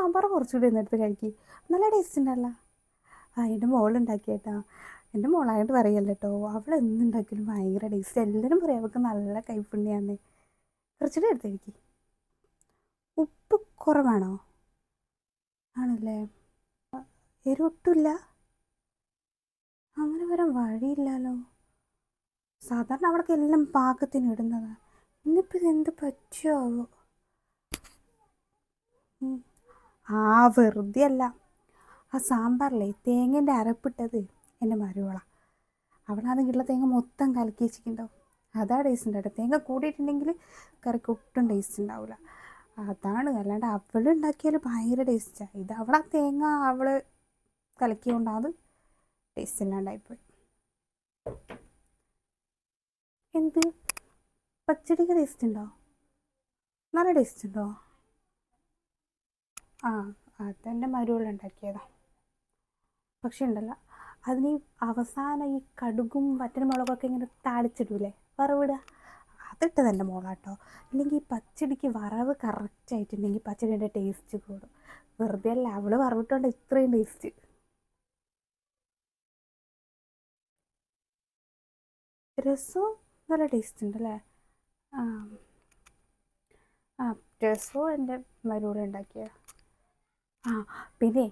സാമ്പാർ കുറച്ചുകൂടി എന്നെടുത്ത് കഴിക്കി നല്ല ടേസ്റ്റ് ഉണ്ടല്ലോ. ആ എന്റെ മോളുണ്ടാക്കിയേട്ടാ എന്റെ മോളായിട്ട് പറയല്ലോ കേട്ടോ അവൾ എന്തുണ്ടാക്കിയാലും ഭയങ്കര ടേസ്റ്റ് എല്ലാവരും പറയും അവൾക്ക് നല്ല കൈപ്പുണ്യാന്ന് കുറച്ചുകൂടി എടുത്ത് കഴിക്കി ഉപ്പ് കുറവാണോ? ആണല്ലേ. എരിവൊട്ടുമില്ല അങ്ങനെ വരാൻ വഴിയില്ലല്ലോ. സാധാരണ അവിടേക്ക് എല്ലാം പാകത്തിന് ഇടുന്നതാണ് ഇന്നിപ്പോൾ ഇതെന്ത് പറ്റുമോ. ആ വെറുതെ അല്ല ആ സാമ്പാറിലെ തേങ്ങേന്റെ അരപ്പിട്ടത് എന്റെ മരുവള അവളാണെങ്കിലുള്ള തേങ്ങ മൊത്തം കലക്കി വെച്ചിട്ടുണ്ടാവും അതാ ടേസ്റ്റ് ഉണ്ടാവും തേങ്ങ കൂടിയിട്ടുണ്ടെങ്കിൽ കറിക്ക് ഒട്ടും ടേസ്റ്റ് ഉണ്ടാവില്ല അതാണ് അല്ലാണ്ട് അവൾ ഉണ്ടാക്കിയാൽ ഭയങ്കര ടേസ്റ്റാണ് ഇത് അവളാ തേങ്ങ അവൾ കലക്കിയോണ്ടാണ് ടേസ്റ്റ് ഇല്ലാണ്ടായിപ്പോയി. എന്ത്? പച്ചടിക്ക് ടേസ്റ്റ് ഉണ്ടോ നല്ല ടേസ്റ്റ് ഉണ്ടോ ആ അതെന്റെ മരുവൾ ഉണ്ടാക്കിയതാ. പക്ഷേ ഉണ്ടല്ലോ അതിന് അവസാനം ഈ കടുകും വറ്റൽമുളകൊക്കെ ഇങ്ങനെ താളിച്ചിടൂലേ? വറവിടുക. അതിട്ടത് എന്റെ മോളാട്ടോ. ഇല്ലെങ്കിൽ ഈ പച്ചടിക്ക് വറവ് കറക്റ്റായിട്ടുണ്ടെങ്കിൽ പച്ചടിന്റെ ടേസ്റ്റ് കൂടും. വെറുതെ അല്ല അവൾ വറവിട്ടോണ്ട് ഇത്രയും ടേസ്റ്റ് രസവും നല്ല ടേസ്റ്റ് ഉണ്ടല്ലേ ആ ആ രസവും എന്റെ മരുവിടെ ഉണ്ടാക്കിയ ആ പിന്നെ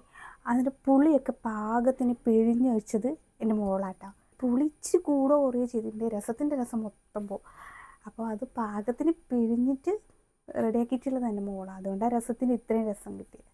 അതിന്റെ പുളിയൊക്കെ പാകത്തിന് പിഴിഞ്ഞ് വെച്ചത് എന്റെ മോളാട്ടാ. പുളിച്ച് കൂടെ കുറയോ ചെയ്തിട്ടുണ്ട് രസത്തിന്റെ രസം മൊത്തം പോകും അപ്പോൾ അത് പാകത്തിന് പിഴിഞ്ഞിട്ട് റെഡിയാക്കിയിട്ടുള്ളത് എന്റെ മോളാണ് ആ രസത്തിന് ഇത്രയും രസം കിട്ടിയത്.